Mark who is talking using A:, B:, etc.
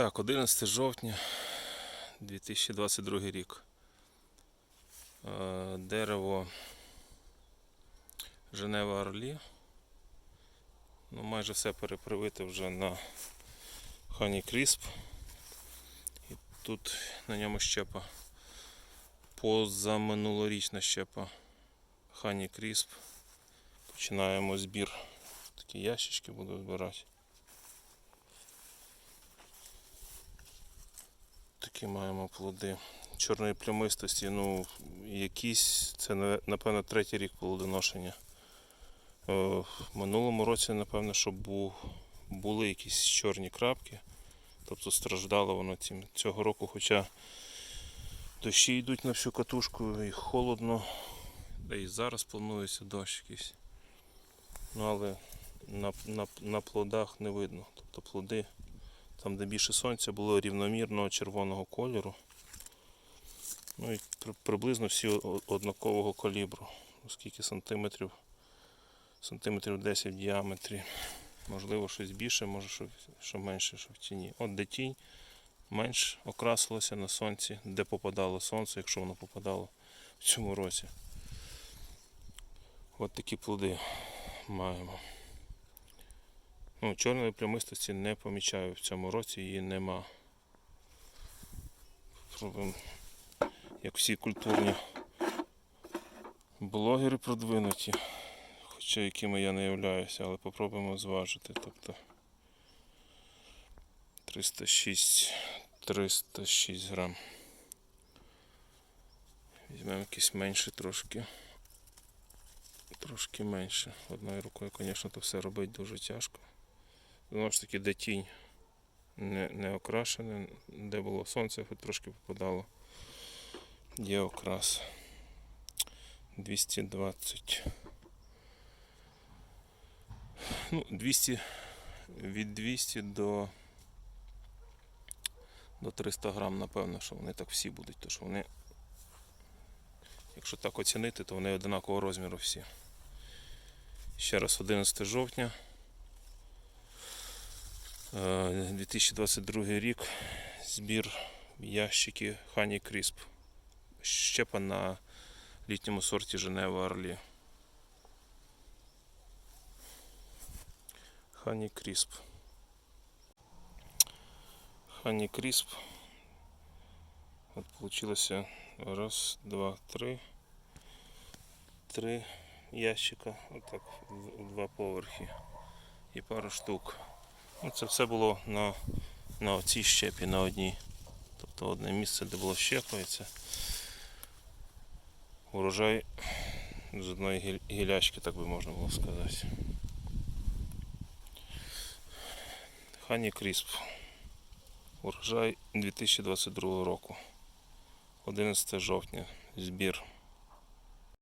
A: Так, 11 жовтня 2022 рік. Е, Дерево Женева Орлі. Ну, майже все перепривите вже на Хані Крісп. І тут на ньому щепа. Позаминулорічна щепа Хані Крісп. Починаємо збір. Такі ящички буду збирати. Такі маємо плоди чорної плямистості. Ну, якісь, це напевно третій рік плодоношення. Е, В минулому році, напевно, що бу, були якісь чорні крапки. Тобто страждало воно цим. Цього року, хоча дощі йдуть на всю катушку і холодно, да і зараз планується дощ якийсь. Ну, але на, на, на плодах не видно. Тобто плоди там, де більше сонця, було рівномірного червоного кольору. Ну і приблизно всі однакового калібру. Скільки сантиметрів? Сантиметрів 10 в діаметрі. Можливо, щось більше, може, що, що менше, що в тіні. От де тінь менш окрасилося на сонці, де попадало сонце, якщо воно попадало в цьому році. От такі плоди маємо. Ну, чорної плямистості не помічаю в цьому році, її нема. Пробуємо, як всі культурні блогери продвинуті, хоча якими я не являюся, але попробуємо зважити. Тобто 306, 306 грам. Візьмемо якийсь менше трошки. Трошки менше. Одною рукою, звісно, то все робити дуже тяжко. Знову ж таки, де тінь не, не окрашена, де було сонце, хоч трошки попадало. Є окрас. 220. Ну, 200, від 200 до, до 300 грам, напевно, що вони так всі будуть, то що вони, якщо так оцінити, то вони одинакового розміру всі. Ще раз 11 жовтня. Е, 2022 рік. Збір ящики Хані Крісп. Щепа на літньому сорті Женева Орлі. Хані Крісп. Хані Крісп. От получилося раз, два, три. Три ящика. Отак два поверхи. І пару штук. Ну, це все було на, на оцій щепі, на одній. Тобто одне місце, де було щепа, і це урожай з одної гілячки, так би можна було сказати. Хані Крісп. Урожай 2022 року. 11 жовтня. Збір.